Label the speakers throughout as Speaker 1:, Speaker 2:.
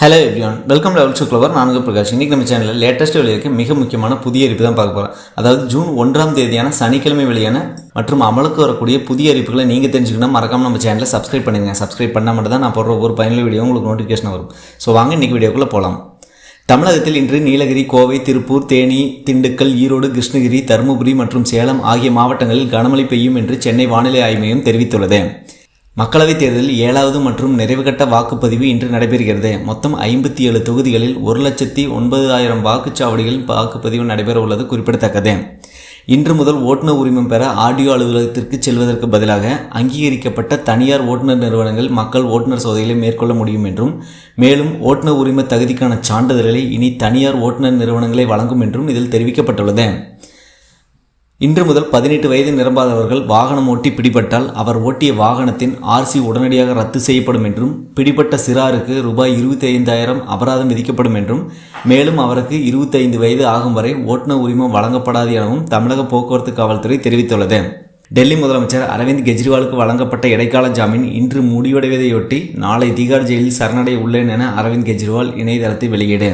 Speaker 1: hello everyone welcome level two நான்கு பிரகாஷ் இன்றைக்கி நம்ம சேனலில் லேட்டஸ்ட் வெளியிருக்க மிக முக்கியமான புதிய அறிவிப்பு தான் பார்க்க போகிறோம் அதாவது ஜூன் ஒன்றாம் தேதியான சனிக்கிழமை வெளியான மற்றும் அமலுக்கு வரக்கூடிய புதிய அறிவிப்புகளை நீங்கள் தெரிஞ்சுக்கணும் மறக்காமல் நம்ம சேனலில் சப்ஸ்கிரைப் பண்ணுங்க சப்ஸ்கிரைப் பண்ணால் மட்டும் தான் நான் போடுற ஒவ்வொரு பயனுள்ள வீடியோ உங்களுக்கு நோட்டிஃபிகேஷன் வரும் ஸோ வாங்க இன்றைக்கி வீடியோக்குள்ளே போகலாம் தமிழகத்தில் இன்று நீலகிரி கோவை திருப்பூர் தேனி திண்டுக்கல் ஈரோடு கிருஷ்ணகிரி தருமபுரி மற்றும் சேலம் ஆகிய மாவட்டங்களில் கனமழை பெய்யும் என்று சென்னை வானிலை ஆய்வு மையம் தெரிவித்துள்ளது மக்களவைத் தேர்தலில் ஏழாவது மற்றும் நிறைவுகட்ட வாக்குப்பதிவு இன்று நடைபெறுகிறது மொத்தம் ஐம்பத்தி ஏழு தொகுதிகளில் ஒரு லட்சத்தி ஒன்பதாயிரம் வாக்குச்சாவடிகளில் வாக்குப்பதிவு நடைபெற உள்ளது குறிப்பிடத்தக்கது இன்று முதல் ஓட்டுநர் உரிமம் பெற ஆடியோ அலுவலகத்திற்கு செல்வதற்கு பதிலாக அங்கீகரிக்கப்பட்ட தனியார் ஓட்டுநர் நிறுவனங்கள் மக்கள் ஓட்டுநர் சோதனைகளை மேற்கொள்ள முடியும் என்றும் மேலும் ஓட்டுநர் உரிம தகுதிக்கான சான்றிதழ்களை இனி தனியார் ஓட்டுநர் நிறுவனங்களை வழங்கும் என்றும் இதில் தெரிவிக்கப்பட்டுள்ளது இன்று முதல் பதினெட்டு வயது நிரம்பாதவர்கள் வாகனம் ஓட்டி பிடிபட்டால் அவர் ஓட்டிய வாகனத்தின் ஆர்சி உடனடியாக ரத்து செய்யப்படும் என்றும் பிடிபட்ட சிறாருக்கு ரூபாய் இருபத்தி ஐந்தாயிரம் அபராதம் விதிக்கப்படும் என்றும் மேலும் அவருக்கு இருபத்தைந்து வயது ஆகும் வரை ஓட்டுநர் உரிமம் வழங்கப்படாது எனவும் தமிழக போக்குவரத்து காவல்துறை தெரிவித்துள்ளது டெல்லி முதலமைச்சர் அரவிந்த் கெஜ்ரிவாலுக்கு வழங்கப்பட்ட இடைக்கால ஜாமீன் இன்று முடிவடைவதையொட்டி நாளை திகார் ஜெயிலில் சரணடைய உள்ளேன் என அரவிந்த் கெஜ்ரிவால் இணையதளத்தை வெளியிடு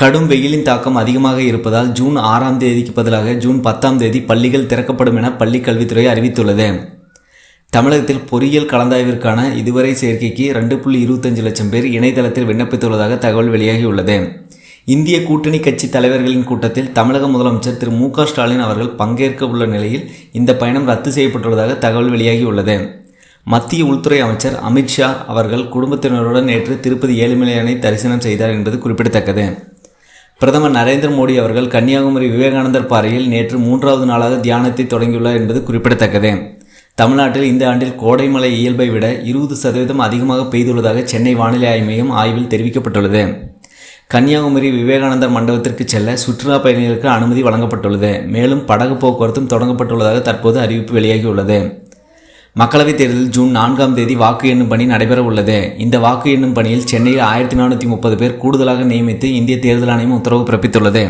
Speaker 1: கடும் வெயிலின் தாக்கம் அதிகமாக இருப்பதால் ஜூன் ஆறாம் தேதிக்கு பதிலாக ஜூன் பத்தாம் தேதி பள்ளிகள் திறக்கப்படும் என பள்ளிக் கல்வித்துறை அறிவித்துள்ளது தமிழகத்தில் பொறியியல் கலந்தாய்விற்கான இதுவரை சேர்க்கைக்கு ரெண்டு புள்ளி இருபத்தஞ்சு லட்சம் பேர் இணையதளத்தில் விண்ணப்பித்துள்ளதாக தகவல் வெளியாகியுள்ளது இந்திய கூட்டணி கட்சி தலைவர்களின் கூட்டத்தில் தமிழக முதலமைச்சர் திரு மு ஸ்டாலின் அவர்கள் பங்கேற்க உள்ள நிலையில் இந்த பயணம் ரத்து செய்யப்பட்டுள்ளதாக தகவல் வெளியாகியுள்ளது மத்திய உள்துறை அமைச்சர் அமித்ஷா அவர்கள் குடும்பத்தினருடன் நேற்று திருப்பதி ஏழுமலையானை தரிசனம் செய்தார் என்பது குறிப்பிடத்தக்கது பிரதமர் நரேந்திர மோடி அவர்கள் கன்னியாகுமரி விவேகானந்தர் பாறையில் நேற்று மூன்றாவது நாளாக தியானத்தை தொடங்கியுள்ளார் என்பது குறிப்பிடத்தக்கது தமிழ்நாட்டில் இந்த ஆண்டில் கோடை இயல்பை விட இருபது சதவீதம் அதிகமாக பெய்துள்ளதாக சென்னை வானிலை ஆய்வு மையம் ஆய்வில் தெரிவிக்கப்பட்டுள்ளது கன்னியாகுமரி விவேகானந்தர் மண்டபத்திற்கு செல்ல சுற்றுலா பயணிகளுக்கு அனுமதி வழங்கப்பட்டுள்ளது மேலும் படகு போக்குவரத்தும் தொடங்கப்பட்டுள்ளதாக தற்போது அறிவிப்பு வெளியாகியுள்ளது மக்களவைத் தேர்தலில் ஜூன் நான்காம் தேதி வாக்கு எண்ணும் பணி நடைபெற உள்ளது இந்த வாக்கு எண்ணும் பணியில் சென்னையில் ஆயிரத்தி நானூற்றி முப்பது பேர் கூடுதலாக நியமித்து இந்திய தேர்தல் ஆணையம் உத்தரவு பிறப்பித்துள்ளது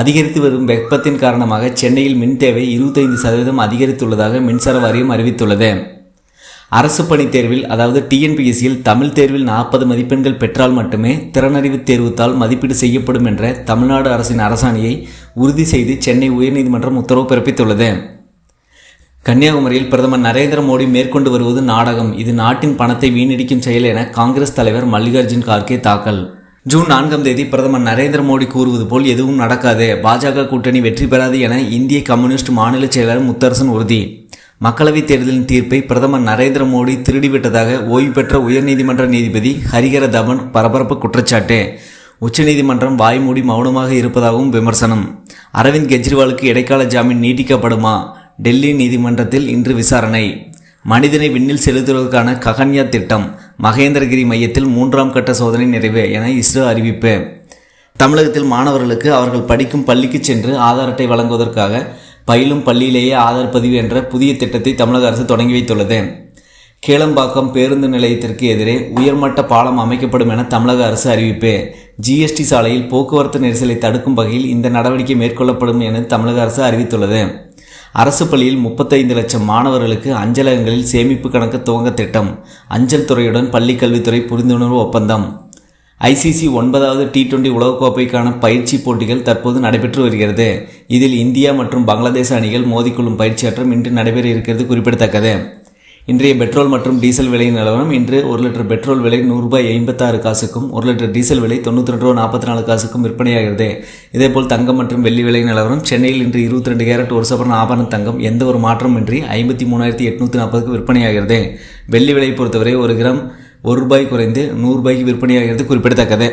Speaker 1: அதிகரித்து வரும் வெப்பத்தின் காரணமாக சென்னையில் மின் தேவை இருபத்தைந்து சதவீதம் அதிகரித்துள்ளதாக மின்சார வாரியம் அறிவித்துள்ளது அரசு பணி தேர்வில் அதாவது டிஎன்பிஎஸ்சியில் தமிழ் தேர்வில் நாற்பது மதிப்பெண்கள் பெற்றால் மட்டுமே திறனறிவு தேர்வுத்தால் மதிப்பீடு செய்யப்படும் என்ற தமிழ்நாடு அரசின் அரசாணையை உறுதி செய்து சென்னை உயர்நீதிமன்றம் உத்தரவு பிறப்பித்துள்ளது கன்னியாகுமரியில் பிரதமர் நரேந்திர மோடி மேற்கொண்டு வருவது நாடகம் இது நாட்டின் பணத்தை வீணடிக்கும் செயல் என காங்கிரஸ் தலைவர் மல்லிகார்ஜுன் கார்கே தாக்கல் ஜூன் நான்காம் தேதி பிரதமர் நரேந்திர மோடி கூறுவது போல் எதுவும் நடக்காது பாஜக கூட்டணி வெற்றி பெறாது என இந்திய கம்யூனிஸ்ட் மாநில செயலாளர் முத்தரசன் உறுதி மக்களவைத் தேர்தலின் தீர்ப்பை பிரதமர் நரேந்திர மோடி திருடிவிட்டதாக ஓய்வு பெற்ற உயர்நீதிமன்ற நீதிபதி ஹரிகர தவன் பரபரப்பு குற்றச்சாட்டு உச்சநீதிமன்றம் வாய்மூடி மௌனமாக இருப்பதாகவும் விமர்சனம் அரவிந்த் கெஜ்ரிவாலுக்கு இடைக்கால ஜாமீன் நீட்டிக்கப்படுமா டெல்லி நீதிமன்றத்தில் இன்று விசாரணை மனிதனை விண்ணில் செலுத்துவதற்கான ககன்யா திட்டம் மகேந்திரகிரி மையத்தில் மூன்றாம் கட்ட சோதனை நிறைவு என இஸ்ரோ அறிவிப்பு தமிழகத்தில் மாணவர்களுக்கு அவர்கள் படிக்கும் பள்ளிக்கு சென்று ஆதார் அட்டை வழங்குவதற்காக பயிலும் பள்ளியிலேயே ஆதார் பதிவு என்ற புதிய திட்டத்தை தமிழக அரசு தொடங்கி வைத்துள்ளது கேளம்பாக்கம் பேருந்து நிலையத்திற்கு எதிரே உயர்மட்ட பாலம் அமைக்கப்படும் என தமிழக அரசு அறிவிப்பு ஜிஎஸ்டி சாலையில் போக்குவரத்து நெரிசலை தடுக்கும் வகையில் இந்த நடவடிக்கை மேற்கொள்ளப்படும் என தமிழக அரசு அறிவித்துள்ளது அரசு பள்ளியில் முப்பத்தைந்து லட்சம் மாணவர்களுக்கு அஞ்சலகங்களில் சேமிப்பு கணக்கு துவங்க திட்டம் அஞ்சல் துறையுடன் பள்ளி கல்வித்துறை புரிந்துணர்வு ஒப்பந்தம் ஐசிசி ஒன்பதாவது டி டுவெண்டி உலகக்கோப்பைக்கான பயிற்சி போட்டிகள் தற்போது நடைபெற்று வருகிறது இதில் இந்தியா மற்றும் பங்களாதேஷ் அணிகள் மோதிக்கொள்ளும் பயிற்சியாற்றம் இன்று நடைபெற இருக்கிறது குறிப்பிடத்தக்கது இன்றைய பெட்ரோல் மற்றும் டீசல் விலை நிலவரம் இன்று ஒரு லிட்டர் பெட்ரோல் விலை நூறுரூபாய் ஐம்பத்தாறு காசுக்கும் ஒரு லிட்டர் டீசல் விலை தொண்ணூற்றி ரெண்டு ரூபா நாற்பத்தி நாலு காசுக்கும் விற்பனையாகிறது இதேபோல் தங்கம் மற்றும் வெள்ளி விலை நிலவரம் சென்னையில் இன்று இருபத்தி ரெண்டு கேரட் ஒரு சபரன் ஆபரண தங்கம் எந்த ஒரு மாற்றமின்றி ஐம்பத்தி மூணாயிரத்தி எட்நூற்றி நாற்பதுக்கு விற்பனையாகிறது வெள்ளி விலை பொறுத்தவரை ஒரு கிராம் ஒரு ரூபாய் குறைந்து நூறு ரூபாய்க்கு விற்பனையாகிறது குறிப்பிடத்தக்கது